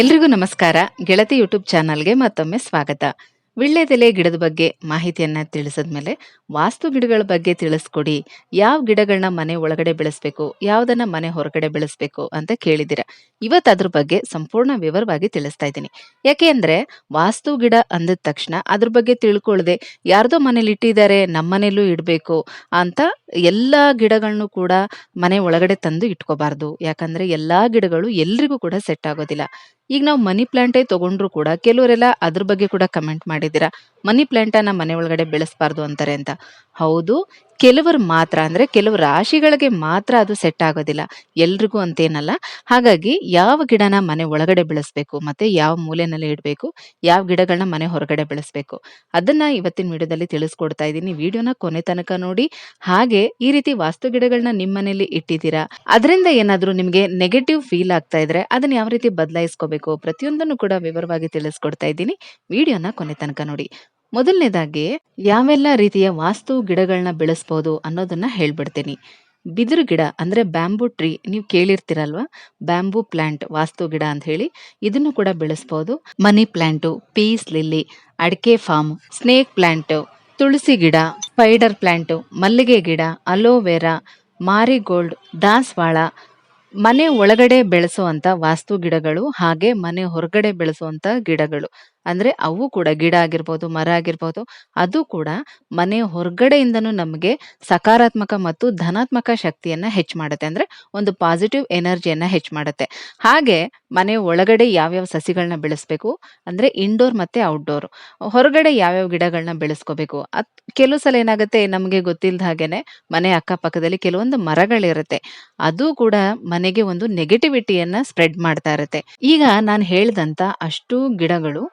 ಎಲ್ರಿಗೂ ನಮಸ್ಕಾರ. ಗೆಳತಿ ಯೂಟ್ಯೂಬ್ ಚಾನಲ್ಗೆ ಮತ್ತೊಮ್ಮೆ ಸ್ವಾಗತ. ವಿಳ್ಳೆದೆಲೆ ಗಿಡದ ಬಗ್ಗೆ ಮಾಹಿತಿಯನ್ನ ತಿಳಿಸಿದ್ಮೇಲೆ ವಾಸ್ತು ಗಿಡಗಳ ಬಗ್ಗೆ ತಿಳಿಸ್ಕೊಡಿ. ಯಾವ ಗಿಡಗಳನ್ನ ಮನೆ ಒಳಗಡೆ ಬೆಳೆಸ್ಬೇಕು, ಯಾವ್ದನ್ನ ಮನೆ ಹೊರಗಡೆ ಬೆಳೆಸ್ಬೇಕು ಅಂತ ಕೇಳಿದಿರ ಇವತ್ ಅದ್ರ ಬಗ್ಗೆ ಸಂಪೂರ್ಣ ವಿವರವಾಗಿ ತಿಳಿಸ್ತಾ ಇದ್ದೀನಿ. ಯಾಕೆ ಅಂದ್ರೆ ವಾಸ್ತು ಗಿಡ ಅಂದ ತಕ್ಷಣ ಅದ್ರ ಬಗ್ಗೆ ತಿಳ್ಕೊಳ್ಳದೆ ಯಾರ್ದೋ ಮನೇಲಿ ಇಟ್ಟಿದ್ದಾರೆ ನಮ್ಮನೇಲೂ ಇಡಬೇಕು ಅಂತ ಎಲ್ಲಾ ಗಿಡಗಳನ್ನು ಕೂಡ ಮನೆ ಒಳಗಡೆ ತಂದು ಇಟ್ಕೋಬಾರ್ದು. ಯಾಕಂದ್ರೆ ಎಲ್ಲಾ ಗಿಡಗಳು ಎಲ್ರಿಗೂ ಕೂಡ ಸೆಟ್ ಆಗೋದಿಲ್ಲ. ಈಗ ನಾವು ಮನಿ ಪ್ಲಾಂಟೇ ತಗೊಂಡ್ರು ಕೂಡ ಕೆಲವರೆಲ್ಲ ಅದ್ರ ಬಗ್ಗೆ ಕೂಡ ಕಮೆಂಟ್ ಮಾಡಿದ್ದೀರಾ. ಮನಿ ಪ್ಲಾಂಟನ್ನ ಮನೆ ಒಳಗಡೆ ಬೆಳೆಸಬಾರ್ದು ಅಂತಾರೆ ಅಂತ. ಹೌದು ಕೆಲವರು ಮಾತ್ರ, ಅಂದ್ರೆ ಕೆಲವು ರಾಶಿಗಳಿಗೆ ಮಾತ್ರ ಅದು ಸೆಟ್ ಆಗೋದಿಲ್ಲ. ಎಲ್ರಿಗೂ ಅಂತೇನಲ್ಲ. ಹಾಗಾಗಿ ಯಾವ ಗಿಡನ ಮನೆ ಒಳಗಡೆ ಬೆಳೆಸ್ಬೇಕು, ಮತ್ತೆ ಯಾವ ಮೂಲೆನಲ್ಲಿ ಇಡಬೇಕು, ಯಾವ ಗಿಡಗಳನ್ನ ಮನೆ ಹೊರಗಡೆ ಬೆಳೆಸ್ಬೇಕು, ಅದನ್ನ ಇವತ್ತಿನ ವಿಡಿಯೋದಲ್ಲಿ ತಿಳಿಸ್ಕೊಡ್ತಾ ಇದ್ದೀನಿ. ವಿಡಿಯೋನ ಕೊನೆ ತನಕ ನೋಡಿ. ಹಾಗೆ ಈ ರೀತಿ ವಾಸ್ತು ಗಿಡಗಳನ್ನ ನಿಮ್ಮ ಮನೆಯಲ್ಲಿ ಇಟ್ಟಿದ್ದೀರಾ, ಅದರಿಂದ ಏನಾದ್ರೂ ನಿಮಗೆ ನೆಗೆಟಿವ್ ಫೀಲ್ ಆಗ್ತಾ ಇದ್ರೆ ಅದನ್ನ ಯಾವ ರೀತಿ ಬದಲಾಯಿಸ್ಕೋಬೇಕು ಪ್ರತಿಯೊಂದನ್ನು ಕೂಡ ವಿವರವಾಗಿ ತಿಳಿಸ್ಕೊಡ್ತಾ ಇದ್ದೀನಿ. ವಿಡಿಯೋನ ಕೊನೆ ತನಕ ನೋಡಿ. ಮೊದಲನೇದಾಗಿ, ಯಾವೆಲ್ಲ ರೀತಿಯ ವಾಸ್ತು ಗಿಡಗಳನ್ನ ಬೆಳೆಸ್ಬೋದು ಅನ್ನೋದನ್ನ ಹೇಳ್ಬಿಡ್ತೀನಿ. ಬಿದಿರು ಗಿಡ ಅಂದ್ರೆ ಬ್ಯಾಂಬೂ ಟ್ರೀ, ನೀವು ಕೇಳಿರ್ತೀರಲ್ವಾ? ಬ್ಯಾಂಬೂ ಪ್ಲಾಂಟ್, ವಾಸ್ತು ಗಿಡ ಅಂತ ಹೇಳಿ. ಇದನ್ನು ಕೂಡ ಬೆಳೆಸ್ಬೋದು. ಮನಿ ಪ್ಲಾಂಟು, ಪೀಸ್ ಲಿಲ್ಲಿ, ಅಡಿಕೆ ಫಾರ್ಮ್, ಸ್ನೇಕ್ ಪ್ಲಾಂಟ್, ತುಳಸಿ ಗಿಡ ಸ್ಪೈಡರ್ ಪ್ಲಾಂಟ್, ಮಲ್ಲಿಗೆ ಗಿಡ, ಅಲೋವೆರಾ, ಮಾರಿಗೋಲ್ಡ್, ದಾಸವಾಳ, ಮನೆ ಒಳಗಡೆ ಬೆಳೆಸುವಂತ ವಾಸ್ತು ಗಿಡಗಳು ಹಾಗೆ ಮನೆ ಹೊರಗಡೆ ಬೆಳೆಸುವಂತ ಗಿಡಗಳು. ಅಂದ್ರೆ ಅವು ಕೂಡ ಗಿಡ ಆಗಿರ್ಬೋದು, ಮರ ಆಗಿರ್ಬೋದು, ಅದು ಕೂಡ ಮನೆ ಹೊರಗಡೆಯಿಂದನೂ ನಮಗೆ ಸಕಾರಾತ್ಮಕ ಮತ್ತು ಧನಾತ್ಮಕ ಶಕ್ತಿಯನ್ನ ಹೆಚ್ಚು ಮಾಡುತ್ತೆ. ಅಂದ್ರೆ ಒಂದು ಪಾಸಿಟಿವ್ ಎನರ್ಜಿಯನ್ನ ಹೆಚ್ಚು ಮಾಡುತ್ತೆ. ಹಾಗೆ ಮನೆ ಒಳಗಡೆ ಯಾವ್ಯಾವ ಸಸಿಗಳನ್ನ ಬೆಳೆಸ್ಬೇಕು? ಅಂದ್ರೆ ಇಂಡೋರ್ ಮತ್ತೆ ಔಟ್ಡೋರ್ ಹೊರಗಡೆ ಯಾವ್ಯಾವ ಗಿಡಗಳನ್ನ ಬೆಳೆಸ್ಕೋಬೇಕು? ಅತ್ ಕೆಲವು ಸಲ ಏನಾಗುತ್ತೆ ನಮಗೆ ಗೊತ್ತಿಲ್ಲದ ಹಾಗೇನೆ ಮನೆ ಅಕ್ಕಪಕ್ಕದಲ್ಲಿ ಕೆಲವೊಂದು ಮರಗಳಿರುತ್ತೆ. ಅದು ಕೂಡ ಮನೆಗೆ ಒಂದು ನೆಗೆಟಿವಿಟಿಯನ್ನ ಸ್ಪ್ರೆಡ್ ಮಾಡ್ತಾ ಇರುತ್ತೆ. ಈಗ ನಾನು ಹೇಳ್ದಂತ ಅಷ್ಟು ಗಿಡಗಳು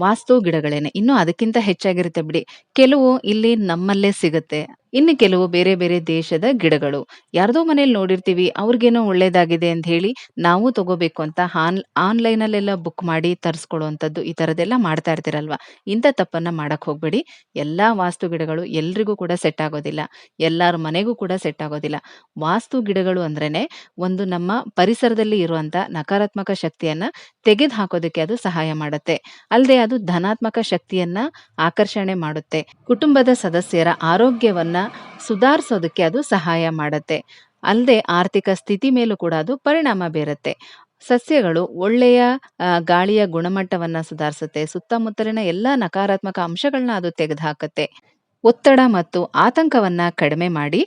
ವಾಸ್ತು ಗಿಡಗಳೇನೆ ಇನ್ನು ಅದಕ್ಕಿಂತ ಹೆಚ್ಚಾಗಿರುತ್ತೆ ಬಿಡಿ. ಕೆಲವು ಇಲ್ಲಿ ನಮ್ಮಲ್ಲೇ ಸಿಗುತ್ತೆ. ಇನ್ನು ಕೆಲವು ಬೇರೆ ಬೇರೆ ದೇಶದ ಗಿಡಗಳು. ಯಾರ್ದೋ ಮನೇಲಿ ನೋಡಿರ್ತೀವಿ, ಅವ್ರಿಗೇನೋ ಒಳ್ಳೇದಾಗಿದೆ ಅಂತ ಹೇಳಿ ನಾವು ತಗೋಬೇಕು ಅಂತ ಆನ್ ಆನ್ಲೈನ್ ಅಲ್ಲೆಲ್ಲ ಬುಕ್ ಮಾಡಿ ತರಿಸ್ಕೊಳ್ಳುವಂಥದ್ದು ಈ ಥರದ್ದೆಲ್ಲ ಮಾಡ್ತಾ ಇರ್ತೀರಲ್ವಾ? ಇಂಥ ತಪ್ಪನ್ನ ಮಾಡಕ್ ಹೋಗ್ಬೇಡಿ. ಎಲ್ಲಾ ವಾಸ್ತು ಗಿಡಗಳು ಎಲ್ರಿಗೂ ಕೂಡ ಸೆಟ್ ಆಗೋದಿಲ್ಲ. ಎಲ್ಲರ ಮನೆಗೂ ಕೂಡ ಸೆಟ್ ಆಗೋದಿಲ್ಲ. ವಾಸ್ತು ಗಿಡಗಳು ಅಂದ್ರೇನೆ ಒಂದು ನಮ್ಮ ಪರಿಸರದಲ್ಲಿ ಇರುವಂತ ನಕಾರಾತ್ಮಕ ಶಕ್ತಿಯನ್ನ ತೆಗೆದು ಹಾಕೋದಕ್ಕೆ ಅದು ಸಹಾಯ ಮಾಡುತ್ತೆ. ಅಲ್ಲದೆ ಅದು ಧನಾತ್ಮಕ ಶಕ್ತಿಯನ್ನ ಆಕರ್ಷಣೆ ಮಾಡುತ್ತೆ. ಕುಟುಂಬದ ಸದಸ್ಯರ ಆರೋಗ್ಯವನ್ನ ಸುಧಾರಿಸೋದಕ್ಕೆ ಅದು ಸಹಾಯ ಮಾಡುತ್ತೆ. ಅಲ್ಲದೆ ಆರ್ಥಿಕ ಸ್ಥಿತಿ ಮೇಲೂ ಕೂಡ ಅದು ಪರಿಣಾಮ ಬೀರುತ್ತೆ. ಸಸ್ಯಗಳು ಒಳ್ಳೆಯ ಗಾಳಿಯ ಗುಣಮಟ್ಟವನ್ನ ಸುಧಾರಿಸುತ್ತೆ. ಸುತ್ತಮುತ್ತಲಿನ ಎಲ್ಲಾ ನಕಾರಾತ್ಮಕ ಅಂಶಗಳನ್ನ ಅದು ತೆಗೆದುಹಾಕುತ್ತೆ. ಒತ್ತಡ ಮತ್ತು ಆತಂಕವನ್ನ ಕಡಿಮೆ ಮಾಡಿ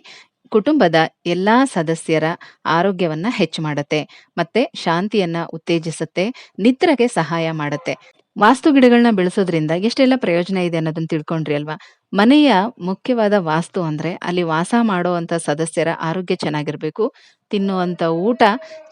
ಕುಟುಂಬದ ಎಲ್ಲಾ ಸದಸ್ಯರ ಆರೋಗ್ಯವನ್ನ ಹೆಚ್ಚು ಮಾಡುತ್ತೆ. ಮತ್ತೆ ಶಾಂತಿಯನ್ನ ಉತ್ತೇಜಿಸುತ್ತೆ. ನಿದ್ರೆಗೆ ಸಹಾಯ ಮಾಡುತ್ತೆ. ವಾಸ್ತು ಗಿಡಗಳನ್ನ ಬೆಳೆಸೋದ್ರಿಂದ ಎಷ್ಟೆಲ್ಲ ಪ್ರಯೋಜನ ಇದೆ ಅನ್ನೋದನ್ನ ತಿಳ್ಕೊಂಡ್ರಿ ಅಲ್ವಾ? ಮನೆಯ ಮುಖ್ಯವಾದ ವಾಸ್ತು ಅಂದ್ರೆ ಅಲ್ಲಿ ವಾಸ ಮಾಡುವಂತ ಸದಸ್ಯರ ಆರೋಗ್ಯ ಚೆನ್ನಾಗಿರ್ಬೇಕು ತಿನ್ನುವಂತ ಊಟ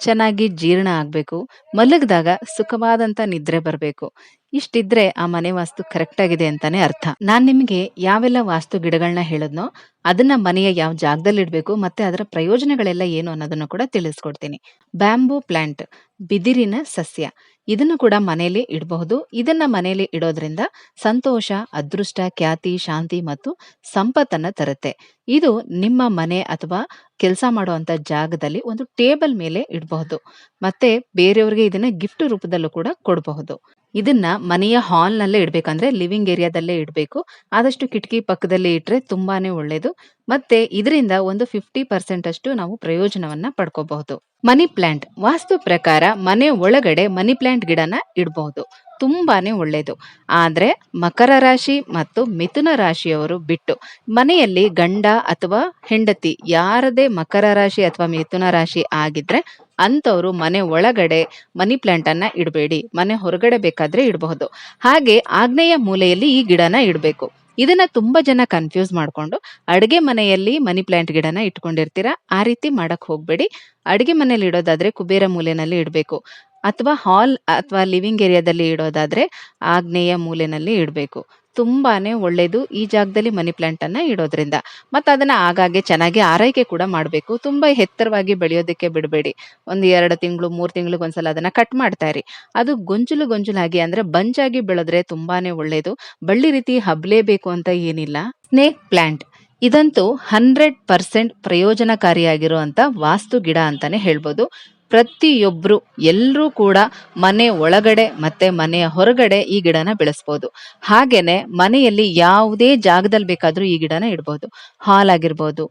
ಚೆನ್ನಾಗಿ ಜೀರ್ಣ ಆಗ್ಬೇಕು, ಮಲಗಿದಾಗ ಸುಖವಾದಂತ ನಿದ್ರೆ ಬರಬೇಕು. ಇಷ್ಟಿದ್ರೆ ಆ ಮನೆ ವಾಸ್ತು ಕರೆಕ್ಟ್ ಆಗಿದೆ ಅಂತಾನೆ ಅರ್ಥ. ನಾನ್ ನಿಮಗೆ ಯಾವೆಲ್ಲ ವಾಸ್ತು ಗಿಡಗಳನ್ನ ಹೇಳದ್ನೋ ಅದನ್ನ ಮನೆಯ ಯಾವ ಜಾಗದಲ್ಲಿ ಇಡಬೇಕು ಮತ್ತೆ ಅದರ ಪ್ರಯೋಜನಗಳೆಲ್ಲ ಏನು ಅನ್ನೋದನ್ನು ಕೂಡ ತಿಳಿಸ್ಕೊಡ್ತೀನಿ. ಬ್ಯಾಂಬೂ ಪ್ಲಾಂಟ್, ಬಿದಿರಿನ ಸಸ್ಯ, ಇದನ್ನು ಕೂಡ ಮನೆಯಲ್ಲಿ ಇಡಬಹುದು. ಇದನ್ನ ಮನೆಯಲ್ಲಿ ಇಡೋದ್ರಿಂದ ಸಂತೋಷ, ಅದೃಷ್ಟ, ಖ್ಯಾತಿ, ಶಾಂತಿ ಮತ್ತು ಸಂಪತ್ತನ್ನ ತರುತ್ತೆ. ಇದು ನಿಮ್ಮ ಮನೆ ಅಥವಾ ಕೆಲಸ ಮಾಡುವಂತ ಜಾಗದಲ್ಲಿ ಒಂದು ಟೇಬಲ್ ಮೇಲೆ ಇಡಬಹುದು. ಮತ್ತೆ ಬೇರೆಯವ್ರಿಗೆ ಇದನ್ನ ಗಿಫ್ಟ್ ರೂಪದಲ್ಲೂ ಕೂಡ ಕೊಡಬಹುದು. ಇದನ್ನ ಮನೆಯ ಹಾಲ್ ನಲ್ಲೇ ಇಡ್ಬೇಕಂದ್ರೆ ಲಿವಿಂಗ್ ಏರಿಯಾದಲ್ಲೇ ಇಡಬೇಕು. ಆದಷ್ಟು ಕಿಟಕಿ ಪಕ್ಕದಲ್ಲಿ ಇಟ್ರೆ ತುಂಬಾನೇ ಒಳ್ಳೇದು. ಮತ್ತೆ ಇದರಿಂದ ಒಂದು ಫಿಫ್ಟಿ ಪರ್ಸೆಂಟ್ ಅಷ್ಟು ನಾವು ಪ್ರಯೋಜನವನ್ನ ಪಡ್ಕೋಬಹುದು. ಮನಿ ಪ್ಲಾಂಟ್, ವಾಸ್ತು ಪ್ರಕಾರ ಮನೆ ಒಳಗಡೆ ಮನಿ ಪ್ಲಾಂಟ್ ಗಿಡನ ಇಡಬಹುದು ತುಂಬಾನೇ ಒಳ್ಳೆಯದು ಆದರೆ ಮಕರ ರಾಶಿ ಮತ್ತು ಮಿಥುನ ರಾಶಿಯವರು ಬಿಟ್ಟು ಮನೆಯಲ್ಲಿ ಗಂಡ ಅಥವಾ ಹೆಂಡತಿ ಯಾರದೇ ಮಕರ ರಾಶಿ ಅಥವಾ ಮಿಥುನ ರಾಶಿ ಆಗಿದ್ರೆ ಅಂತವರು ಮನೆ ಒಳಗಡೆ ಮನಿ ಪ್ಲಾಂಟ್ ಅನ್ನ ಇಡಬೇಡಿ. ಮನೆ ಹೊರಗಡೆ ಬೇಕಾದ್ರೆ ಇಡಬಹುದು. ಹಾಗೆ ಆಗ್ನೇಯ ಮೂಲೆಯಲ್ಲಿ ಈ ಗಿಡನ ಇಡಬೇಕು. ಇದನ್ನ ತುಂಬಾ ಜನ ಕನ್ಫ್ಯೂಸ್ ಮಾಡ್ಕೊಂಡು, ಅಡುಗೆ ಮನೆಯಲ್ಲಿ ಮನಿ ಪ್ಲಾಂಟ್ ಗಿಡನ ಇಟ್ಕೊಂಡಿರ್ತೀರಾ, ಆ ರೀತಿ ಮಾಡಕ್ ಹೋಗ್ಬೇಡಿ. ಅಡುಗೆ ಮನೆಯಲ್ಲಿ ಇಡೋದಾದ್ರೆ ಕುಬೇರ ಮೂಲೆನಲ್ಲಿ ಇಡಬೇಕು. ಅಥವಾ ಹಾಲ್ ಅಥವಾ ಲಿವಿಂಗ್ ಏರಿಯಾದಲ್ಲಿ ಇಡೋದಾದ್ರೆ ಆಗ್ನೇಯ ಮೂಲೆನಲ್ಲಿ ಇಡಬೇಕು. ತುಂಬಾನೇ ಒಳ್ಳೇದು ಈ ಜಾಗದಲ್ಲಿ ಮನಿ ಪ್ಲಾಂಟ್ ಅನ್ನ ಇಡೋದ್ರಿಂದ. ಮತ್ತೆ ಅದನ್ನ ಆಗಾಗ್ಗೆ ಚೆನ್ನಾಗಿ ಆರೈಕೆ ಕೂಡ ಮಾಡಬೇಕು. ತುಂಬಾ ಎತ್ತರವಾಗಿ ಬೆಳೆಯೋದಕ್ಕೆ ಬಿಡಬೇಡಿ. ಒಂದು ಎರಡು ತಿಂಗಳು, ಮೂರು ತಿಂಗಳಿಗೆ ಒಂದ್ಸಲ ಅದನ್ನ ಕಟ್ ಮಾಡ್ತಾ ಇರಿ. ಅದು ಗೊಂಚಲು ಗೊಂಚಲಾಗಿ ಅಂದ್ರೆ ಬಂಜಾಗಿ ಬೆಳೆದ್ರೆ ತುಂಬಾನೇ ಒಳ್ಳೇದು. ಬಳ್ಳಿ ರೀತಿ ಹಬ್ಲೇಬೇಕು ಅಂತ ಏನಿಲ್ಲ. ಸ್ನೇಕ್ ಪ್ಲಾಂಟ್ ಇದಂತೂ ಹಂಡ್ರೆಡ್ ಪರ್ಸೆಂಟ್ ಪ್ರಯೋಜನಕಾರಿಯಾಗಿರುವಂತ ವಾಸ್ತು ಗಿಡ ಅಂತಾನೆ ಹೇಳ್ಬೋದು. ಪ್ರತಿಯೊಬ್ರು ಎಲ್ಲರೂ ಕೂಡ ಮನೆ ಒಳಗಡೆ ಮತ್ತೆ ಮನೆಯ ಹೊರಗಡೆ ಈ ಗಿಡನ ಬೆಳೆಸ್ಬೋದು. ಹಾಗೇನೆ ಮನೆಯಲ್ಲಿ ಯಾವುದೇ ಜಾಗದಲ್ಲಿ ಬೇಕಾದ್ರೂ ಈ ಗಿಡನ ಇಡ್ಬೋದು. ಹಾಲ್ ಆಗಿರ್ಬೋದು,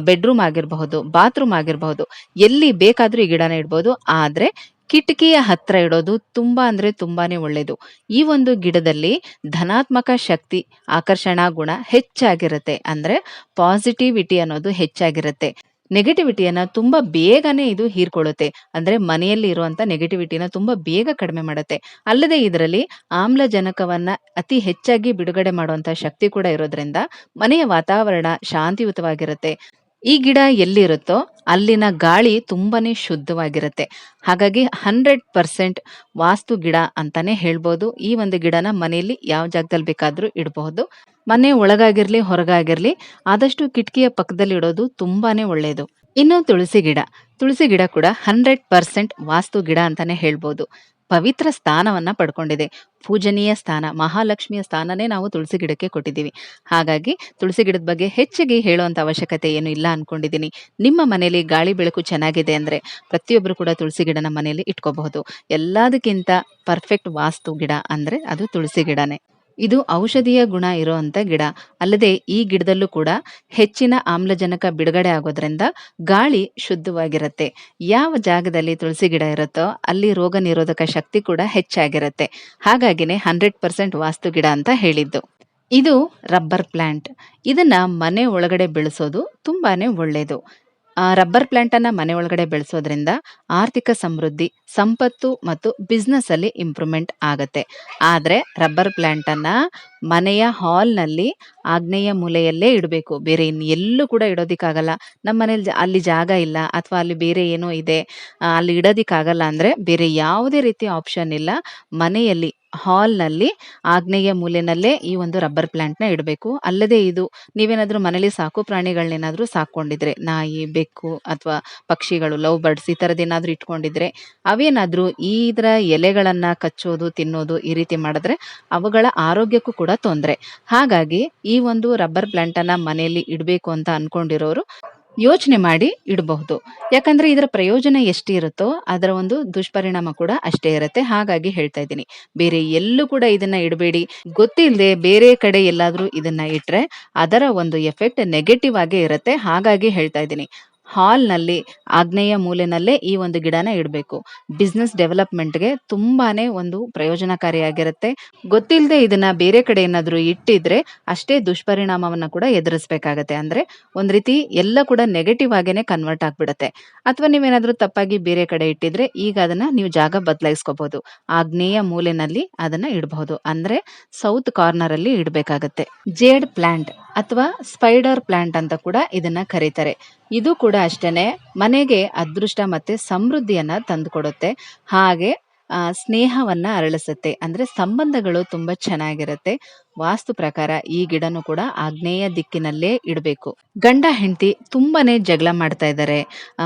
ಬೆಡ್‌ರೂಮ್ ಆಗಿರಬಹುದು, ಬಾತ್ರೂಮ್ ಆಗಿರಬಹುದು, ಎಲ್ಲಿ ಬೇಕಾದ್ರೂ ಈ ಗಿಡನ ಇಡ್ಬೋದು. ಆದ್ರೆ ಕಿಟಕಿಯ ಹತ್ರ ಇಡೋದು ತುಂಬಾ ಅಂದ್ರೆ ತುಂಬಾನೇ ಒಳ್ಳೇದು. ಈ ಒಂದು ಗಿಡದಲ್ಲಿ ಧನಾತ್ಮಕ ಶಕ್ತಿ, ಆಕರ್ಷಣಾ ಗುಣ ಹೆಚ್ಚಾಗಿರುತ್ತೆ. ಅಂದ್ರೆ ಪಾಸಿಟಿವಿಟಿ ಅನ್ನೋದು ಹೆಚ್ಚಾಗಿರುತ್ತೆ. ನೆಗೆಟಿವಿಟಿಯನ್ನ ತುಂಬಾ ಬೇಗನೆ ಇದು ಹೀರ್ಕೊಳ್ಳುತ್ತೆ. ಅಂದ್ರೆ ಮನೆಯಲ್ಲಿ ಇರುವಂತ ನೆಗೆಟಿವಿಟಿನ ತುಂಬಾ ಬೇಗ ಕಡಿಮೆ ಮಾಡುತ್ತೆ. ಅಲ್ಲದೆ ಇದರಲ್ಲಿ ಆಮ್ಲಜನಕವನ್ನ ಅತಿ ಹೆಚ್ಚಾಗಿ ಬಿಡುಗಡೆ ಮಾಡುವಂತ ಶಕ್ತಿ ಕೂಡ ಇರೋದ್ರಿಂದ ಮನೆಯ ವಾತಾವರಣ ಶಾಂತಿಯುತವಾಗಿರುತ್ತೆ. ಈ ಗಿಡ ಎಲ್ಲಿರುತ್ತೋ ಅಲ್ಲಿನ ಗಾಳಿ ತುಂಬಾನೇ ಶುದ್ಧವಾಗಿರುತ್ತೆ. ಹಾಗಾಗಿ 100% ವಾಸ್ತು ಗಿಡ ಅಂತಾನೆ ಹೇಳ್ಬೋದು. ಈ ಒಂದು ಗಿಡನ ಮನೆಯಲ್ಲಿ ಯಾವ ಜಾಗದಲ್ಲಿ ಬೇಕಾದರೂ ಇಡಬಹುದು. ಮನೆ ಒಳಗಾಗಿರ್ಲಿ, ಹೊರಗಾಗಿರ್ಲಿ ಆದಷ್ಟು ಕಿಟಕಿಯ ಪಕ್ಕದಲ್ಲಿ ಇಡೋದು ತುಂಬಾನೇ ಒಳ್ಳೆಯದು. ಇನ್ನು ತುಳಸಿ ಗಿಡ. ತುಳಸಿ ಗಿಡ ಕೂಡ 100% ವಾಸ್ತು ಗಿಡ ಅಂತಾನೆ ಹೇಳ್ಬೋದು. ಪವಿತ್ರ ಸ್ಥಾನವನ್ನ ಪಡ್ಕೊಂಡಿದೆ. ಪೂಜನೀಯ ಸ್ಥಾನ, ಮಹಾಲಕ್ಷ್ಮಿಯ ಸ್ಥಾನನೇ ನಾವು ತುಳಸಿ ಗಿಡಕ್ಕೆ ಕೊಟ್ಟಿದ್ದೀವಿ. ಹಾಗಾಗಿ ತುಳಸಿ ಗಿಡದ ಬಗ್ಗೆ ಹೆಚ್ಚಿಗೆ ಹೇಳುವಂತ ಅವಶ್ಯಕತೆ ಏನು ಇಲ್ಲ ಅನ್ಕೊಂಡಿದ್ದೀನಿ. ನಿಮ್ಮ ಮನೇಲಿ ಗಾಳಿ ಬೆಳಕು ಚೆನ್ನಾಗಿದೆ ಅಂದ್ರೆ ಪ್ರತಿಯೊಬ್ಬರು ಕೂಡ ತುಳಸಿ ಗಿಡನ ಮನೆಯಲ್ಲಿ ಇಟ್ಕೋಬಹುದು. ಎಲ್ಲದಕ್ಕಿಂತ ಪರ್ಫೆಕ್ಟ್ ವಾಸ್ತು ಗಿಡ ಅಂದ್ರೆ ಅದು ತುಳಸಿ ಗಿಡನೇ. ಇದು ಔಷಧೀಯ ಗುಣ ಇರುವಂತ ಗಿಡ. ಅಲ್ಲದೆ ಈ ಗಿಡದಲ್ಲೂ ಕೂಡ ಹೆಚ್ಚಿನ ಆಮ್ಲಜನಕ ಬಿಡುಗಡೆ ಆಗೋದ್ರಿಂದ ಗಾಳಿ ಶುದ್ಧವಾಗಿರುತ್ತೆ. ಯಾವ ಜಾಗದಲ್ಲಿ ತುಳಸಿ ಗಿಡ ಇರುತ್ತೋ ಅಲ್ಲಿ ರೋಗ ನಿರೋಧಕ ಶಕ್ತಿ ಕೂಡ ಹೆಚ್ಚಾಗಿರುತ್ತೆ. ಹಾಗಾಗಿನೇ 100% ವಾಸ್ತು ಗಿಡ ಅಂತ ಹೇಳಿದ್ದು. ಇದು ರಬ್ಬರ್ ಪ್ಲಾಂಟ್. ಇದನ್ನ ಮನೆ ಒಳಗಡೆ ಬೆಳೆಸೋದು ತುಂಬಾನೇ ಒಳ್ಳೇದು. ರಬ್ಬರ್ ಪ್ಲಾಂಟ್ ಅನ್ನ ಮನೆ ಒಳಗಡೆ ಬೆಳೆಸೋದ್ರಿಂದ ಆರ್ಥಿಕ ಸಮೃದ್ಧಿ, ಸಂಪತ್ತು ಮತ್ತು ಬಿಸ್ನೆಸ್ಸಲ್ಲಿ ಇಂಪ್ರೂವ್‌ಮೆಂಟ್ ಆಗುತ್ತೆ ಆದ್ರೆ ರಬ್ಬರ್ ಪ್ಲಾಂಟ್ ಅನ್ನ ಮನೆಯ ಹಾಲ್‌ನಲ್ಲಿ ಆಗ್ನೇಯ ಮೂಲೆಯಲ್ಲೇ ಇಡಬೇಕು. ಬೇರೆ ಇನ್ನೆಲ್ಲೂ ಕೂಡ ಇಡೋದಿಕ್ಕಾಗಲ್ಲ. ನಮ್ಮ ಮನೇಲಿ ಅಲ್ಲಿ ಜಾಗ ಇಲ್ಲ ಅಥವಾ ಅಲ್ಲಿ ಬೇರೆ ಏನೋ ಇದೆ, ಅಲ್ಲಿ ಇಡೋದಿಕ್ಕಾಗಲ್ಲ ಅಂದ್ರೆ ಬೇರೆ ಯಾವುದೇ ರೀತಿಯ ಆಪ್ಷನ್ ಇಲ್ಲ. ಮನೆಯಲ್ಲಿ ಹಾಲ್‌ನಲ್ಲಿ ಆಗ್ನೇಯ ಮೂಲೆನಲ್ಲೇ ಈ ಒಂದು ರಬ್ಬರ್ ಪ್ಲಾಂಟ್ನ ಇಡಬೇಕು. ಅಲ್ಲದೆ ಇದು ನೀವೇನಾದ್ರೂ ಮನೇಲಿ ಸಾಕು ಪ್ರಾಣಿಗಳನ್ನೇನಾದ್ರೂ ಸಾಕೊಂಡಿದ್ರೆ ನಾಯಿ, ಬೆಕ್ಕು ಅಥವಾ ಪಕ್ಷಿಗಳು, ಲವ್ ಬರ್ಡ್ಸ್ ಈ ತರದ್ದೇನಾದ್ರೂ ಇಟ್ಕೊಂಡಿದ್ರೆ ಅವೇನಾದ್ರೂ ಇದರ ಎಲೆಗಳನ್ನ ಕಚ್ಚೋದು, ತಿನ್ನೋದು ಈ ರೀತಿ ಮಾಡಿದ್ರೆ ಅವುಗಳ ಆರೋಗ್ಯಕ್ಕೂ ಕೂಡ ತೊಂದ್ರೆ. ಹಾಗಾಗಿ ಈ ಒಂದು ರಬ್ಬರ್ ಪ್ಲಾಂಟ್ ಅನ್ನ ಮನೆಯಲ್ಲಿ ಇಡಬೇಕು ಅಂತ ಅನ್ಕೊಂಡಿರೋರು ಯೋಚನೆ ಮಾಡಿ ಇಡಬಹುದು. ಯಾಕಂದ್ರೆ ಇದರ ಪ್ರಯೋಜನ ಎಷ್ಟಿರುತ್ತೋ ಅದರ ಒಂದು ದುಷ್ಪರಿಣಾಮ ಕೂಡ ಅಷ್ಟೇ ಇರುತ್ತೆ. ಹಾಗಾಗಿ ಹೇಳ್ತಾ ಇದ್ದೀನಿ. ಬೇರೆ ಎಲ್ಲೂ ಕೂಡ ಇದನ್ನ ಇಡಬೇಡಿ. ಗೊತ್ತಿಲ್ಲದೆ ಬೇರೆ ಕಡೆ ಎಲ್ಲಾದ್ರೂ ಇದನ್ನ ಇಟ್ರೆ ಅದರ ಒಂದು ಎಫೆಕ್ಟ್ ನೆಗೆಟಿವ್ ಆಗೇ ಇರುತ್ತೆ. ಹಾಗಾಗಿ ಹೇಳ್ತಾ ಇದ್ದೀನಿ. ಹಾಲ್‌ನಲ್ಲಿ, ಆಗ್ನೇಯ ಮೂಲೆಯಲ್ಲೇ ಈ ಒಂದು ಗಿಡನ ಇಡಬೇಕು. ಬಿಸಿನೆಸ್ ಡೆವಲಪ್‌ಮೆಂಟ್‌ಗೆ ತುಂಬಾನೇ ಒಂದು ಪ್ರಯೋಜನಕಾರಿಯಾಗಿರುತ್ತೆ. ಗೊತ್ತಿಲ್ಲದೆ ಇದನ್ನ ಬೇರೆ ಕಡೆ ಏನಾದರೂ ಇಟ್ಟಿದ್ರೆ ಅಷ್ಟೇ ದುಷ್ಪರಿಣಾಮವನ್ನ ಕೂಡ ಎದುರಿಸಬೇಕಾಗತ್ತೆ. ಅಂದ್ರೆ ಒಂದ್ ರೀತಿ ಎಲ್ಲ ಕೂಡ ನೆಗೆಟಿವ್ ಆಗೇನೆ ಕನ್ವರ್ಟ್ ಆಗ್ಬಿಡುತ್ತೆ. ಅಥವಾ ನೀವೇನಾದ್ರೂ ತಪ್ಪಾಗಿ ಬೇರೆ ಕಡೆ ಇಟ್ಟಿದ್ರೆ ಈಗ ಅದನ್ನ ನೀವು ಜಾಗ ಬದಲಾಯಿಸ್ಕೋಬಹುದು. ಆಗ್ನೇಯ ಮೂಲೆನಲ್ಲಿ ಅದನ್ನ ಇಡಬಹುದು. ಅಂದ್ರೆ ಸೌತ್ ಕಾರ್ನರ್ ಅಲ್ಲಿ ಇಡಬೇಕಾಗತ್ತೆ. ಜೇಡ್ ಪ್ಲಾಂಟ್ ಅಥವಾ ಸ್ಪೈಡರ್ ಪ್ಲಾಂಟ್ ಅಂತ ಕೂಡ ಇದನ್ನ ಕರೀತಾರೆ. ಇದು ಕೂಡ ಅಷ್ಟೇನೆ ಮನೆಗೆ ಅದೃಷ್ಟ ಮತ್ತೆ ಸಮೃದ್ಧಿಯನ್ನ ತಂದುಕೊಡುತ್ತೆ. ಹಾಗೆ ಸ್ನೇಹವನ್ನ ಅರಳಿಸುತ್ತೆ. ಅಂದ್ರೆ ಸಂಬಂಧಗಳು ತುಂಬಾ ಚೆನ್ನಾಗಿರುತ್ತೆ. ವಾಸ್ತು ಪ್ರಕಾರ ಈ ಗಿಡನೂ ಕೂಡ ಆಗ್ನೇಯ ದಿಕ್ಕಿನಲ್ಲೇ ಇಡಬೇಕು. ಗಂಡ-ಹೆಂಡತಿ ತುಂಬಾನೇ ಜಗಳ ಮಾಡ್ತಾ ಇದ್ದಾರೆ.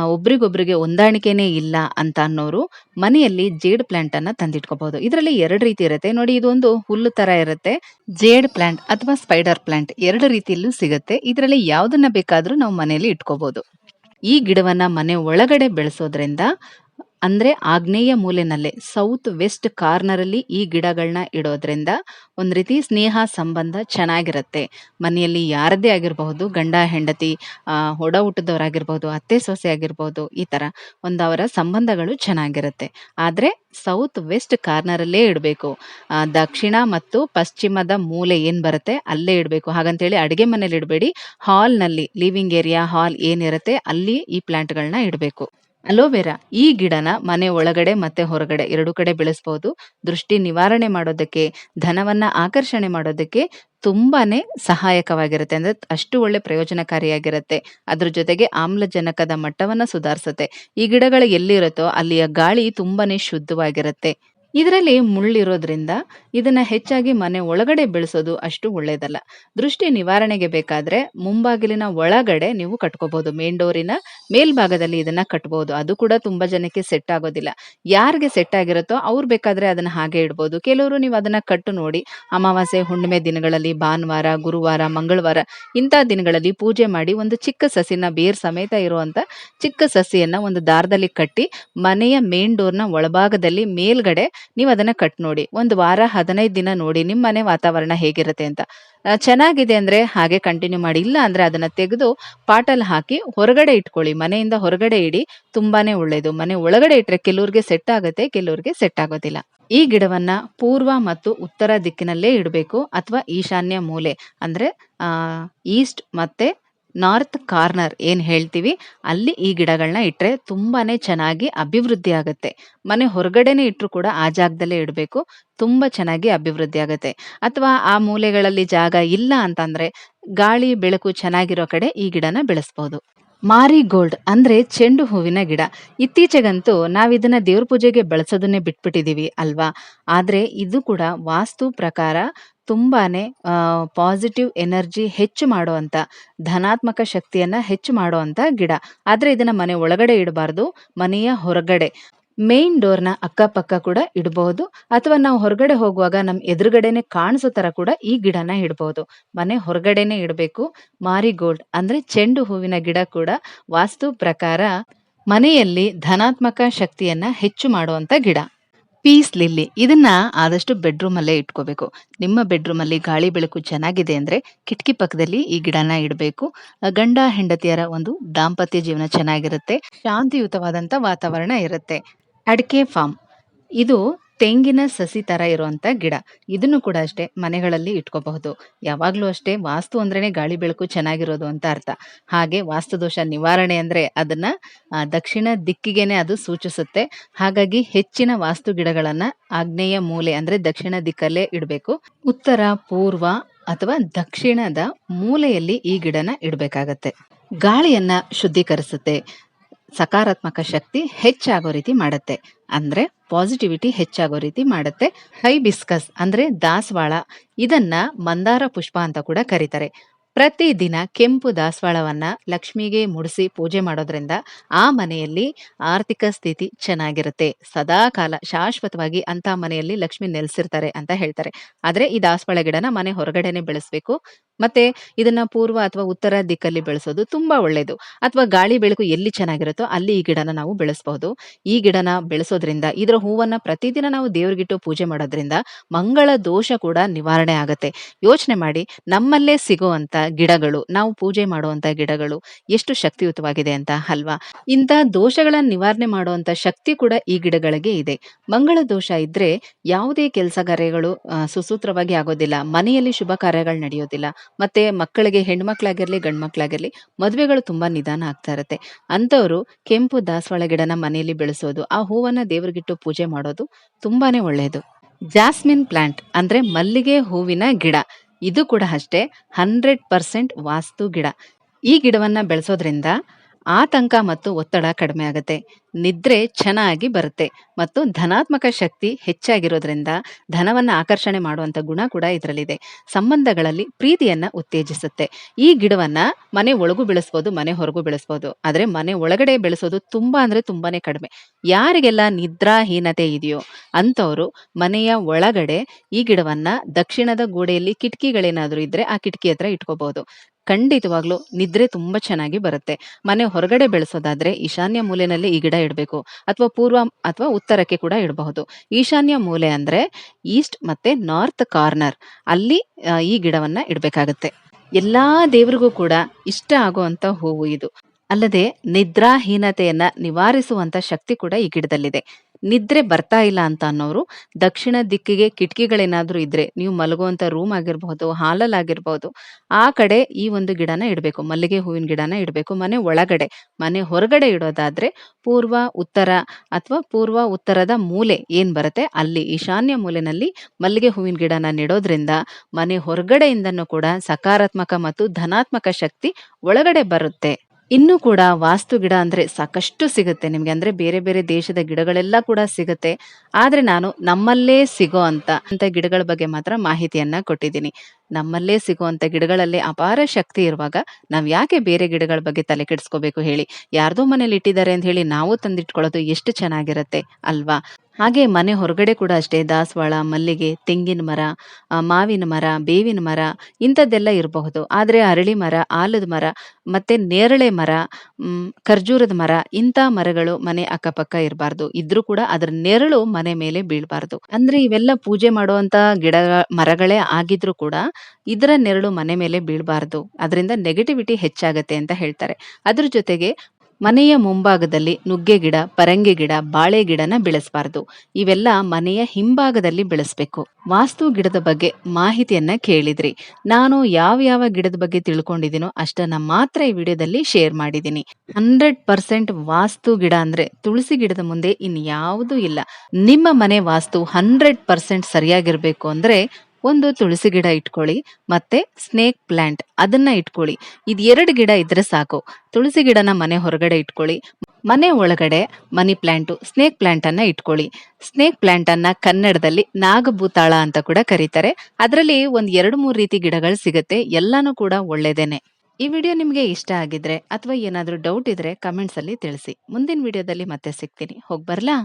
ಒಬ್ರಿಗೊಬ್ರಿಗೆ ಹೊಂದಾಣಿಕೆನೇ ಇಲ್ಲ ಅಂತ ಅನ್ನೋರು ಮನೆಯಲ್ಲಿ ಜೇಡ್ ಪ್ಲಾಂಟ್ ಅನ್ನ ತಂದಿಟ್ಕೋಬಹುದು. ಇದರಲ್ಲಿ ಎರಡು ರೀತಿ ಇರುತ್ತೆ. ನೋಡಿ, ಇದೊಂದು ಹುಲ್ಲು ತರ ಇರುತ್ತೆ. ಜೇಡ್ ಪ್ಲಾಂಟ್ ಅಥವಾ ಸ್ಪೈಡರ್ ಪ್ಲಾಂಟ್ ಎರಡು ರೀತಿಯಲ್ಲೂ ಸಿಗುತ್ತೆ. ಇದರಲ್ಲಿ ಯಾವುದನ್ನ ಬೇಕಾದ್ರೂ ನಾವು ಮನೆಯಲ್ಲಿ ಇಟ್ಕೋಬಹುದು. ಈ ಗಿಡವನ್ನ ಮನೆ ಒಳಗಡೆ ಬೆಳೆಸೋದ್ರಿಂದ ಅಂದ್ರೆ ಆಗ್ನೇಯ ಮೂಲೆನಲ್ಲೇ ಸೌತ್ ವೆಸ್ಟ್ ಕಾರ್ನರ್ ಅಲ್ಲಿ ಈ ಗಿಡಗಳನ್ನ ಇಡೋದ್ರಿಂದ ಒಂದ್ ರೀತಿ ಸ್ನೇಹ ಸಂಬಂಧ ಚೆನ್ನಾಗಿರುತ್ತೆ. ಮನೆಯಲ್ಲಿ ಯಾರದೇ ಆಗಿರಬಹುದು ಗಂಡ-ಹೆಂಡತಿ, ಆ ಒಡ ಹುಟ್ಟಿದವರಾಗಿರ್ಬಹುದು, ಅತ್ತೆ-ಸೊಸೆ ಆಗಿರ್ಬಹುದು ಈ ತರ ಒಂದು ಅವರ ಸಂಬಂಧಗಳು ಚೆನ್ನಾಗಿರುತ್ತೆ. ಆದ್ರೆ ಸೌತ್ ವೆಸ್ಟ್ ಕಾರ್ನರ್ ಅಲ್ಲೇ ಇಡಬೇಕು. ದಕ್ಷಿಣ ಮತ್ತು ಪಶ್ಚಿಮದ ಮೂಲೆ ಏನ್ ಬರುತ್ತೆ ಅಲ್ಲೇ ಇಡಬೇಕು. ಹಾಗಂತೇಳಿ ಅಡುಗೆ ಮನೇಲಿ ಇಡಬೇಡಿ. ಹಾಲ್‌ನಲ್ಲಿ ಲಿವಿಂಗ್ ಏರಿಯಾ, ಹಾಲ್ ಏನಿರುತ್ತೆ ಅಲ್ಲಿ ಈ ಪ್ಲಾಂಟ್‌ಗಳನ್ನ ಇಡಬೇಕು. ಅಲೋವೆರಾ ಈ ಗಿಡನ ಮನೆ ಒಳಗಡೆ ಮತ್ತೆ ಹೊರಗಡೆ ಎರಡು ಕಡೆ ಬೆಳೆಸಬಹುದು. ದೃಷ್ಟಿ ನಿವಾರಣೆ ಮಾಡೋದಕ್ಕೆ, ಧನವನ್ನ ಆಕರ್ಷಣೆ ಮಾಡೋದಕ್ಕೆ ತುಂಬಾನೇ ಸಹಾಯಕವಾಗಿರುತ್ತೆ. ಅಂದ್ರೆ ಅಷ್ಟು ಒಳ್ಳೆ ಪ್ರಯೋಜನಕಾರಿಯಾಗಿರುತ್ತೆ. ಅದ್ರ ಜೊತೆಗೆ ಆಮ್ಲಜನಕದ ಮಟ್ಟವನ್ನ ಸುಧಾರಿಸುತ್ತೆ. ಈ ಗಿಡಗಳು ಎಲ್ಲಿರುತ್ತೋ ಅಲ್ಲಿಯ ಗಾಳಿ ತುಂಬಾನೇ ಶುದ್ಧವಾಗಿರುತ್ತೆ. ಇದರಲ್ಲಿ ಮುಳ್ಳಿರೋದ್ರಿಂದ ಇದನ್ನ ಹೆಚ್ಚಾಗಿ ಮನೆ ಒಳಗಡೆ ಬೆಳೆಸೋದು ಅಷ್ಟು ಒಳ್ಳೇದಲ್ಲ. ದೃಷ್ಟಿ ನಿವಾರಣೆಗೆ ಬೇಕಾದ್ರೆ ಮುಂಬಾಗಿಲಿನ ಒಳಗಡೆ ನೀವು ಕಟ್ಕೋಬಹುದು. ಮೇನ್ ಡೋರಿನ ಮೇಲ್ಭಾಗದಲ್ಲಿ ಇದನ್ನ ಕಟ್ಬಹುದು. ಅದು ಕೂಡ ತುಂಬಾ ಜನಕ್ಕೆ ಸೆಟ್ ಆಗೋದಿಲ್ಲ. ಯಾರಿಗೆ ಸೆಟ್ ಆಗಿರುತ್ತೋ ಅವ್ರು ಬೇಕಾದ್ರೆ ಅದನ್ನ ಹಾಗೆ ಇಡ್ಬೋದು. ಕೆಲವರು ನೀವು ಅದನ್ನ ಕಟ್ಟು ನೋಡಿ ಅಮಾವಾಸ್ಯೆ, ಹುಣ್ಣಿಮೆ ದಿನಗಳಲ್ಲಿ ಭಾನುವಾರ, ಗುರುವಾರ, ಮಂಗಳವಾರ ಇಂಥ ದಿನಗಳಲ್ಲಿ ಪೂಜೆ ಮಾಡಿ ಒಂದು ಚಿಕ್ಕ ಸಸಿನ ಬೇರ್ ಸಮೇತ ಇರುವಂಥ ಚಿಕ್ಕ ಸಸಿಯನ್ನ ಒಂದು ದಾರದಲ್ಲಿ ಕಟ್ಟಿ ಮನೆಯ ಮೇನ್ ಡೋರ್‌ನ ಒಳಭಾಗದಲ್ಲಿ ಮೇಲ್ಗಡೆ ನೀವು ಅದನ್ನ ಕಟ್ ನೋಡಿ. ಒಂದು ವಾರ 15 ದಿನ ನೋಡಿ ನಿಮ್ಮ ಮನೆ ವಾತಾವರಣ ಹೇಗಿರುತ್ತೆ ಅಂತ. ಚೆನ್ನಾಗಿದೆ ಅಂದ್ರೆ ಹಾಗೆ ಕಂಟಿನ್ಯೂ ಮಾಡಿ. ಇಲ್ಲ ಅಂದ್ರೆ ಅದನ್ನ ತೆಗೆದು ಪಾಟಲ್ ಹಾಕಿ ಹೊರಗಡೆ ಇಟ್ಕೊಳ್ಳಿ. ಮನೆಯಿಂದ ಹೊರಗಡೆ ಇಡಿ. ತುಂಬಾನೇ ಒಳ್ಳೇದು. ಮನೆ ಒಳಗಡೆ ಇಟ್ರೆ ಕೆಲವ್ರಿಗೆ ಸೆಟ್ ಆಗುತ್ತೆ, ಕೆಲವ್ರಿಗೆ ಸೆಟ್ ಆಗೋದಿಲ್ಲ. ಈ ಗಿಡವನ್ನ ಪೂರ್ವ ಮತ್ತು ಉತ್ತರ ದಿಕ್ಕಿನಲ್ಲೇ ಇಡಬೇಕು ಅಥವಾ ಈಶಾನ್ಯ ಮೂಲೆ ಅಂದ್ರೆ ಈಸ್ಟ್ ಮತ್ತೆ ನಾರ್ತ್ ಕಾರ್ನರ್ ಏನ್ ಹೇಳ್ತೀವಿ ಅಲ್ಲಿ ಈ ಗಿಡಗಳನ್ನ ಇಟ್ರೆ ತುಂಬಾನೇ ಚೆನ್ನಾಗಿ ಅಭಿವೃದ್ಧಿ ಆಗುತ್ತೆ. ಮನೆ ಹೊರಗಡೆನೆ ಇಟ್ರು ಕೂಡ ಆ ಜಾಗದಲ್ಲೇ ಇಡಬೇಕು. ತುಂಬಾ ಚೆನ್ನಾಗಿ ಅಭಿವೃದ್ಧಿ ಆಗುತ್ತೆ. ಅಥವಾ ಆ ಮೂಲೆಗಳಲ್ಲಿ ಜಾಗ ಇಲ್ಲ ಅಂತಂದ್ರೆ ಗಾಳಿ, ಬೆಳಕು ಚೆನ್ನಾಗಿರೋ ಕಡೆ ಈ ಗಿಡನ ಬೆಳೆಸ್ಬಹುದು. ಮಾರಿಗೋಲ್ಡ್ ಅಂದ್ರೆ ಚೆಂಡು ಹೂವಿನ ಗಿಡ. ಇತ್ತೀಚೆಗಂತೂ ನಾವಿದನ್ನ ದೇವ್ರ ಪೂಜೆಗೆ ಬಳಸೋದನ್ನೇ ಬಿಟ್ಬಿಟ್ಟಿದೀವಿ ಅಲ್ವಾ? ಆದ್ರೆ ಇದು ಕೂಡ ವಾಸ್ತು ಪ್ರಕಾರ ತುಂಬಾನೇ ಪಾಸಿಟಿವ್ ಎನರ್ಜಿ ಹೆಚ್ಚು ಮಾಡುವಂಥ ಧನಾತ್ಮಕ ಶಕ್ತಿಯನ್ನ ಹೆಚ್ಚು ಮಾಡುವಂಥ ಗಿಡ. ಆದರೆ ಇದನ್ನು ಮನೆ ಒಳಗಡೆ ಇಡಬಾರ್ದು. ಮನೆಯ ಹೊರಗಡೆ ಮೇನ್ ಡೋರ್‌ನ ಅಕ್ಕಪಕ್ಕ ಕೂಡ ಇಡಬಹುದು. ಅಥವಾ ನಾವು ಹೊರಗಡೆ ಹೋಗುವಾಗ ನಮ್ಮ ಎದುರುಗಡೆನೆ ಕಾಣಿಸೋ ತರ ಕೂಡ ಈ ಗಿಡನ ಇಡಬಹುದು. ಮನೆ ಹೊರಗಡೆನೆ ಇಡಬೇಕು. ಮಾರಿಗೋಲ್ಡ್ ಅಂದ್ರೆ ಚೆಂಡು ಹೂವಿನ ಗಿಡ ಕೂಡ ವಾಸ್ತು ಪ್ರಕಾರ ಮನೆಯಲ್ಲಿ ಧನಾತ್ಮಕ ಶಕ್ತಿಯನ್ನ ಹೆಚ್ಚು ಮಾಡುವಂತ ಗಿಡ. ಪೀಸ್ ಲಿಲ್ಲಿ ಇದನ್ನ ಆದಷ್ಟು ಬೆಡ್‌ರೂಮ್ ಅಲ್ಲೇ ಇಟ್ಕೋಬೇಕು. ನಿಮ್ಮ ಬೆಡ್‌ರೂಮ್ ಅಲ್ಲಿ ಗಾಳಿ ಬೆಳಕು ಚೆನ್ನಾಗಿದೆ ಅಂದ್ರೆ ಕಿಟಕಿ ಪಕ್ಕದಲ್ಲಿ ಈ ಗಿಡನ ಇಡಬೇಕು. ಗಂಡ ಹೆಂಡತಿಯರ ಒಂದು ದಾಂಪತ್ಯ ಜೀವನ ಚೆನ್ನಾಗಿರುತ್ತೆ. ಶಾಂತಿಯುತವಾದಂತ ವಾತಾವರಣ ಇರುತ್ತೆ. ಅಡಿಕೆ ಫಾರ್ಮ್ ಇದು ತೆಂಗಿನ ಸಸಿ ತರ ಇರುವಂತ ಗಿಡ. ಇದನ್ನು ಕೂಡ ಅಷ್ಟೇ ಮನೆಗಳಲ್ಲಿ ಇಟ್ಕೋಬಹುದು. ಯಾವಾಗ್ಲೂ ಅಷ್ಟೇ ವಾಸ್ತು ಅಂದ್ರೇನೆ ಗಾಳಿ ಬೆಳಕು ಚೆನ್ನಾಗಿರೋದು ಅಂತ ಅರ್ಥ. ಹಾಗೆ ವಾಸ್ತು ದೋಷ ನಿವಾರಣೆ ಅಂದ್ರೆ ಅದನ್ನ ದಕ್ಷಿಣ ದಿಕ್ಕಿಗೆನೆ ಅದು ಸೂಚಿಸುತ್ತೆ. ಹಾಗಾಗಿ ಹೆಚ್ಚಿನ ವಾಸ್ತು ಗಿಡಗಳನ್ನ ಆಗ್ನೇಯ ಮೂಲೆ ಅಂದ್ರೆ ದಕ್ಷಿಣ ದಿಕ್ಕಲ್ಲೇ ಇಡಬೇಕು. ಉತ್ತರ, ಪೂರ್ವ ಅಥವಾ ದಕ್ಷಿಣದ ಮೂಲೆಯಲ್ಲಿ ಈ ಗಿಡನ ಇಡಬೇಕಾಗತ್ತೆ. ಗಾಳಿಯನ್ನ ಶುದ್ಧೀಕರಿಸುತ್ತೆ. ಸಕಾರಾತ್ಮಕ ಶಕ್ತಿ ಹೆಚ್ಚಾಗೋ ರೀತಿ ಮಾಡುತ್ತೆ ಅಂದ್ರೆ ಪಾಸಿಟಿವಿಟಿ ಹೆಚ್ಚಾಗೋ ರೀತಿ ಮಾಡತ್ತೆ. ಹೈಬಿಸ್ಕಸ್ ಅಂದ್ರೆ ದಾಸವಾಳ, ಇದನ್ನ ಮಂದಾರ ಪುಷ್ಪ ಅಂತ ಕೂಡ ಕರೀತಾರೆ. ಪ್ರತಿದಿನ ಕೆಂಪು ದಾಸವಾಳವನ್ನ ಲಕ್ಷ್ಮಿಗೆ ಮುಡಿಸಿ ಪೂಜೆ ಮಾಡೋದ್ರಿಂದ ಆ ಮನೆಯಲ್ಲಿ ಆರ್ಥಿಕ ಸ್ಥಿತಿ ಚೆನ್ನಾಗಿರುತ್ತೆ. ಸದಾಕಾಲ ಶಾಶ್ವತವಾಗಿ ಅಂತ ಮನೆಯಲ್ಲಿ ಲಕ್ಷ್ಮಿ ನೆಲೆಸಿರ್ತಾರೆ ಅಂತ ಹೇಳ್ತಾರೆ. ಆದ್ರೆ ಈ ದಾಸವಾಳ ಗಿಡನ ಮನೆ ಹೊರಗಡೆನೆ ಬೆಳೆಸ್ಬೇಕು. ಮತ್ತೆ ಇದನ್ನ ಪೂರ್ವ ಅಥವಾ ಉತ್ತರ ದಿಕ್ಕಲ್ಲಿ ಬೆಳೆಸೋದು ತುಂಬಾ ಒಳ್ಳೇದು. ಅಥವಾ ಗಾಳಿ ಬೆಳಕು ಎಲ್ಲಿ ಚೆನ್ನಾಗಿರುತ್ತೋ ಅಲ್ಲಿ ಈ ಗಿಡನ ನಾವು ಬೆಳೆಸಬಹುದು. ಈ ಗಿಡನ ಬೆಳೆಸೋದ್ರಿಂದ ಇದರ ಹೂವನ್ನ ಪ್ರತಿದಿನ ನಾವು ದೇವ್ರಿಗಿಟ್ಟು ಪೂಜೆ ಮಾಡೋದ್ರಿಂದ ಮಂಗಳ ದೋಷ ಕೂಡ ನಿವಾರಣೆ ಆಗತ್ತೆ. ಯೋಚನೆ ಮಾಡಿ ನಮ್ಮಲ್ಲೇ ಸಿಗುವಂತ ಗಿಡಗಳು, ನಾವು ಪೂಜೆ ಮಾಡುವಂತ ಗಿಡಗಳು ಎಷ್ಟು ಶಕ್ತಿಯುತವಾಗಿದೆ ಅಂತ ಅಲ್ವಾ? ಇಂಥ ದೋಷಗಳನ್ನ ನಿವಾರಣೆ ಮಾಡುವಂತ ಶಕ್ತಿ ಕೂಡ ಈ ಗಿಡಗಳಿಗೆ ಇದೆ. ಮಂಗಳ ದೋಷ ಇದ್ರೆ ಯಾವುದೇ ಕೆಲಸ ಕಾರ್ಯಗಳು ಸುಸೂತ್ರವಾಗಿ ಆಗೋದಿಲ್ಲ. ಮನೆಯಲ್ಲಿ ಶುಭ ಕಾರ್ಯಗಳು ನಡೆಯೋದಿಲ್ಲ. ಮತ್ತೆ ಮಕ್ಕಳಿಗೆ ಹೆಣ್ಮಕ್ಳಾಗಿರ್ಲಿ, ಗಂಡ್ಮಕ್ಳಾಗಿರ್ಲಿ ಮದುವೆಗಳು ತುಂಬಾ ನಿಧಾನ ಆಗ್ತಾ ಇರುತ್ತೆ. ಅಂಥವ್ರು ಕೆಂಪು ದಾಸವಾಳ ಗಿಡನ ಮನೆಯಲ್ಲಿ ಬೆಳೆಸೋದು, ಆ ಹೂವನ್ನ ದೇವ್ರಿಗಿಟ್ಟು ಪೂಜೆ ಮಾಡೋದು ತುಂಬಾನೇ ಒಳ್ಳೆಯದು. ಜಾಸ್ಮಿನ್ ಪ್ಲಾಂಟ್ ಅಂದ್ರೆ ಮಲ್ಲಿಗೆ ಹೂವಿನ ಗಿಡ. ಇದು ಕೂಡ ಅಷ್ಟೇ 100% ವಾಸ್ತು ಗಿಡ. ಈ ಗಿಡವನ್ನ ಬೆಳೆಸೋದ್ರಿಂದ ಆತಂಕ ಮತ್ತು ಒತ್ತಡ ಕಡಿಮೆ ಆಗುತ್ತೆ ನಿದ್ರೆ ಚೆನ್ನಾಗಿ ಬರುತ್ತೆ ಮತ್ತು ಧನಾತ್ಮಕ ಶಕ್ತಿ ಹೆಚ್ಚಾಗಿರೋದ್ರಿಂದ ಧನವನ್ನ ಆಕರ್ಷಣೆ ಮಾಡುವಂತ ಗುಣ ಕೂಡ ಇದರಲ್ಲಿದೆ. ಸಂಬಂಧಗಳಲ್ಲಿ ಪ್ರೀತಿಯನ್ನ ಉತ್ತೇಜಿಸುತ್ತೆ. ಈ ಗಿಡವನ್ನ ಮನೆ ಒಳಗೂ ಬೆಳೆಸ್ಬೋದು, ಮನೆ ಹೊರಗೂ ಬೆಳೆಸ್ಬೋದು ಆದ್ರೆ ಮನೆ ಒಳಗಡೆ ಬೆಳೆಸೋದು ತುಂಬಾ ಅಂದ್ರೆ ತುಂಬಾನೇ ಕಡಿಮೆ. ಯಾರಿಗೆಲ್ಲ ನಿದ್ರಾಹೀನತೆ ಇದೆಯೋ ಅಂಥವ್ರು ಮನೆಯ ಒಳಗಡೆ ಈ ಗಿಡವನ್ನ ದಕ್ಷಿಣದ ಗೋಡೆಯಲ್ಲಿ ಕಿಟಕಿಗಳೇನಾದರೂ ಇದ್ರೆ ಆ ಕಿಟಕಿ ಹತ್ರ ಇಟ್ಕೋಬಹುದು. ಖಂಡಿತವಾಗ್ಲೂ ನಿದ್ರೆ ತುಂಬಾ ಚೆನ್ನಾಗಿ ಬರುತ್ತೆ. ಮನೆ ಹೊರಗಡೆ ಬೆಳೆಸೋದಾದ್ರೆ ಈಶಾನ್ಯ ಮೂಲೆಯಲ್ಲಿ ಈ ಗಿಡ ಇಡಬೇಕು. ಅಥವಾ ಪೂರ್ವ ಅಥವಾ ಉತ್ತರಕ್ಕೆ ಕೂಡ ಇಡಬಹುದು. ಈಶಾನ್ಯ ಮೂಲೆ ಅಂದ್ರೆ ಈಸ್ಟ್ ಮತ್ತೆ ನಾರ್ತ್ ಕಾರ್ನರ್ ಅಲ್ಲಿ ಈ ಗಿಡವನ್ನ ಇಡಬೇಕಾಗತ್ತೆ. ಎಲ್ಲಾ ದೇವರಿಗೂ ಕೂಡ ಇಷ್ಟ ಆಗುವಂತ ಹೂವು ಇದು. ಅಲ್ಲದೆ ನಿದ್ರಾಹೀನತೆಯನ್ನ ನಿವಾರಿಸುವಂತ ಶಕ್ತಿ ಕೂಡ ಈ ಗಿಡದಲ್ಲಿದೆ. ನಿದ್ರೆ ಬರ್ತಾ ಇಲ್ಲ ಅಂತ ಅನ್ನೋರು ದಕ್ಷಿಣ ದಿಕ್ಕಿಗೆ ಕಿಟಕಿಗಳೇನಾದರೂ ಇದ್ರೆ ನೀವು ಮಲಗುವಂಥ ರೂಮ್ ಆಗಿರಬಹುದು, ಹಾಲಲ್ಲಿ ಆ ಕಡೆ ಈ ಒಂದು ಗಿಡನ ಇಡಬೇಕು. ಮಲ್ಲಿಗೆ ಹೂವಿನ ಗಿಡನ ಇಡಬೇಕು ಮನೆ ಒಳಗಡೆ. ಮನೆ ಹೊರಗಡೆ ಇಡೋದಾದ್ರೆ ಪೂರ್ವ, ಉತ್ತರ ಅಥವಾ ಪೂರ್ವ, ಉತ್ತರದ ಮೂಲೆ ಏನ್ ಬರುತ್ತೆ ಅಲ್ಲಿ ಈಶಾನ್ಯ ಮೂಲೆನಲ್ಲಿ ಮಲ್ಲಿಗೆ ಹೂವಿನ ಗಿಡನ ನೆಡೋದ್ರಿಂದ ಮನೆ ಹೊರಗಡೆಯಿಂದನೂ ಕೂಡ ಸಕಾರಾತ್ಮಕ ಮತ್ತು ಧನಾತ್ಮಕ ಶಕ್ತಿ ಒಳಗಡೆ ಬರುತ್ತೆ. ಇನ್ನೂ ಕೂಡ ವಾಸ್ತು ಗಿಡ ಅಂದ್ರೆ ಸಾಕಷ್ಟು ಸಿಗುತ್ತೆ ನಿಮ್ಗೆ. ಅಂದ್ರೆ ಬೇರೆ ಬೇರೆ ದೇಶದ ಗಿಡಗಳೆಲ್ಲ ಕೂಡ ಸಿಗುತ್ತೆ. ಆದ್ರೆ ನಾನು ನಮ್ಮಲ್ಲೇ ಸಿಗೋ ಅಂತ ಅಂತ ಗಿಡಗಳ ಬಗ್ಗೆ ಮಾತ್ರ ಮಾಹಿತಿಯನ್ನ ಕೊಟ್ಟಿದ್ದೀನಿ. ನಮ್ಮಲ್ಲೇ ಸಿಗುವಂತ ಗಿಡಗಳಲ್ಲಿ ಅಪಾರ ಶಕ್ತಿ ಇರುವಾಗ ನಾವು ಯಾಕೆ ಬೇರೆ ಗಿಡಗಳ ಬಗ್ಗೆ ತಲೆ ಕೆಡಿಸ್ಕೋಬೇಕು ಹೇಳಿ? ಯಾರ್ದೋ ಮನೇಲಿ ಇಟ್ಟಿದ್ದಾರೆ ಅಂತ ಹೇಳಿ ನಾವು ತಂದಿಟ್ಕೊಳ್ಳೋದು ಎಷ್ಟು ಚೆನ್ನಾಗಿರುತ್ತೆ ಅಲ್ವಾ? ಹಾಗೆ ಮನೆ ಹೊರಗಡೆ ಕೂಡ ಅಷ್ಟೇ ದಾಸವಾಳ, ಮಲ್ಲಿಗೆ, ತೆಂಗಿನ ಮರ, ಮಾವಿನ ಮರ, ಬೇವಿನ ಮರ ಇಂಥದ್ದೆಲ್ಲ ಇರಬಹುದು. ಆದರೆ ಅರಳಿ ಮರ, ಆಲದ ಮರ, ಮತ್ತೆ ನೇರಳೆ ಮರ, ಖರ್ಜೂರದ ಮರ ಇಂಥ ಮರಗಳು ಮನೆ ಅಕ್ಕಪಕ್ಕ ಇರಬಾರ್ದು. ಇದ್ರೂ ಕೂಡ ಅದರ ನೆರಳು ಮನೆ ಮೇಲೆ ಬೀಳಬಾರ್ದು. ಅಂದ್ರೆ ಇವೆಲ್ಲ ಪೂಜೆ ಮಾಡುವಂತ ಗಿಡ ಮರಗಳೇ ಆಗಿದ್ರು ಕೂಡ ಇದರ ನೆರಳು ಮನೆ ಮೇಲೆ ಬೀಳಬಾರ್ದು. ಅದರಿಂದ ನೆಗೆಟಿವಿಟಿ ಹೆಚ್ಚಾಗತ್ತೆ ಅಂತ ಹೇಳ್ತಾರೆ. ಅದ್ರ ಜೊತೆಗೆ ಮನೆಯ ಮುಂಭಾಗದಲ್ಲಿ ನುಗ್ಗೆ ಗಿಡ, ಪರಂಗಿ ಗಿಡ, ಬಾಳೆ ಗಿಡನ ಬೆಳೆಸಬಾರ್ದು. ಇವೆಲ್ಲ ಮನೆಯ ಹಿಂಭಾಗದಲ್ಲಿ ಬೆಳೆಸಬೇಕು ವಾಸ್ತು ಗಿಡದ ಬಗ್ಗೆ ಮಾಹಿತಿಯನ್ನ ಕೇಳಿದ್ರಿ. ನಾನು ಯಾವ ಯಾವ ಗಿಡದ ಬಗ್ಗೆ ತಿಳ್ಕೊಂಡಿದ್ದೀನೋ ಅಷ್ಟನ್ನ ಮಾತ್ರ ಈ ವಿಡಿಯೋದಲ್ಲಿ ಶೇರ್ ಮಾಡಿದ್ದೀನಿ. ಹಂಡ್ರೆಡ್ ಪರ್ಸೆಂಟ್ ವಾಸ್ತು ಗಿಡ ಅಂದ್ರೆ ತುಳಸಿ ಗಿಡದ ಮುಂದೆ ಇನ್ಯಾವುದೂ ಇಲ್ಲ. ನಿಮ್ಮ ಮನೆ ವಾಸ್ತು ಹಂಡ್ರೆಡ್ ಪರ್ಸೆಂಟ್ ಸರಿಯಾಗಿರ್ಬೇಕು ಅಂದ್ರೆ ಒಂದು ತುಳಸಿ ಗಿಡ ಇಟ್ಕೊಳ್ಳಿ ಮತ್ತೆ ಸ್ನೇಕ್ ಪ್ಲಾಂಟ್ ಅದನ್ನ ಇಟ್ಕೊಳ್ಳಿ. ಇದ್ ಎರಡು ಗಿಡ ಇದ್ರೆ ಸಾಕು. ತುಳಸಿ ಗಿಡನ ಮನೆ ಹೊರಗಡೆ ಇಟ್ಕೊಳ್ಳಿ. ಮನೆ ಒಳಗಡೆ ಮನಿ ಪ್ಲಾಂಟು, ಸ್ನೇಕ್ ಪ್ಲಾಂಟ್ ಅನ್ನ ಇಟ್ಕೊಳ್ಳಿ. ಸ್ನೇಕ್ ಪ್ಲಾಂಟ್ ಅನ್ನ ಕನ್ನಡದಲ್ಲಿ ನಾಗಭೂತಾಳ ಅಂತ ಕೂಡ ಕರೀತಾರೆ. ಅದರಲ್ಲಿ ಒಂದ್ ಎರಡು ಮೂರು ರೀತಿ ಗಿಡಗಳು ಸಿಗುತ್ತೆ. ಎಲ್ಲಾನು ಕೂಡ ಒಳ್ಳೇದೇನೆ. ಈ ವಿಡಿಯೋ ನಿಮ್ಗೆ ಇಷ್ಟ ಆಗಿದ್ರೆ ಅಥವಾ ಏನಾದ್ರೂ ಡೌಟ್ ಇದ್ರೆ ಕಮೆಂಟ್ಸ್ ಅಲ್ಲಿ ತಿಳಿಸಿ. ಮುಂದಿನ ವಿಡಿಯೋದಲ್ಲಿ ಮತ್ತೆ ಸಿಗ್ತೀನಿ. ಹೋಗ್ಬರ್ಲಾ?